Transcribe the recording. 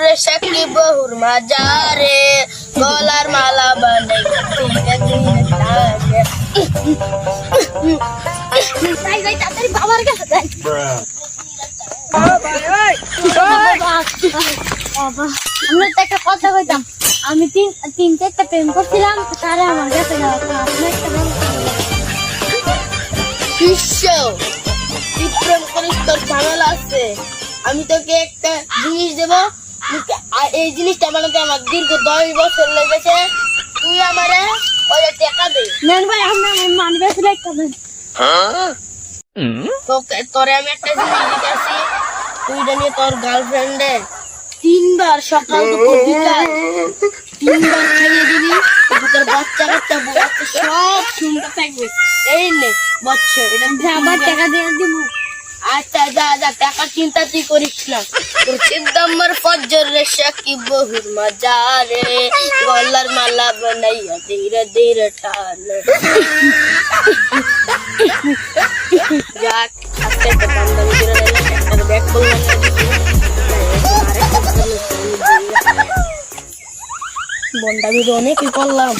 রে সাকি বহুর মাজারে গলার মালা যাই যাই তাড়াতাড়ি বাবার কাছে যাই। আমরা তো একটা কথা কইতাম। আমি তিন তিন চারটা প্রেম করছিলাম তারা আমার কাছে যাওয়া একটা প্রেম করিস তোর ঝামেলা আছে। আমি তোকে একটা জিনিস দেবো আর এই জিনিসটা বানাতে আমার দীর্ঘ দশ বছর লেগেছে। তুই আমারে ওই টাকা দে। ভাই আমরা মানবে তোকে তোরে আমি একটা জিনিস দিতেছি। তুই জানিয়ে তোর গার্লফ্রেন্ডে তিনবার সকাল দুপুর বিকাল তিনবার খাইয়ে দিবি। তোর বাচ্চা কাচ্চা বাচ্চা সব শুনতে থাকবে। এই নে বচ্চ এটা যে আবার টাকা দিয়ে দিব। আচ্ছা যা যা টাকা চিন্তা তুই করিস না। তোর সিদ্ধাম্বর ফজর রে বহুর মজা রে। গলার মালা বানাইয়া ধীরে ধীরে টান। যাক আজকে একটা বান্দামি করে নিলাম একটা ব্যাগ করলাম বন্ডামি তো অনেকই করলাম।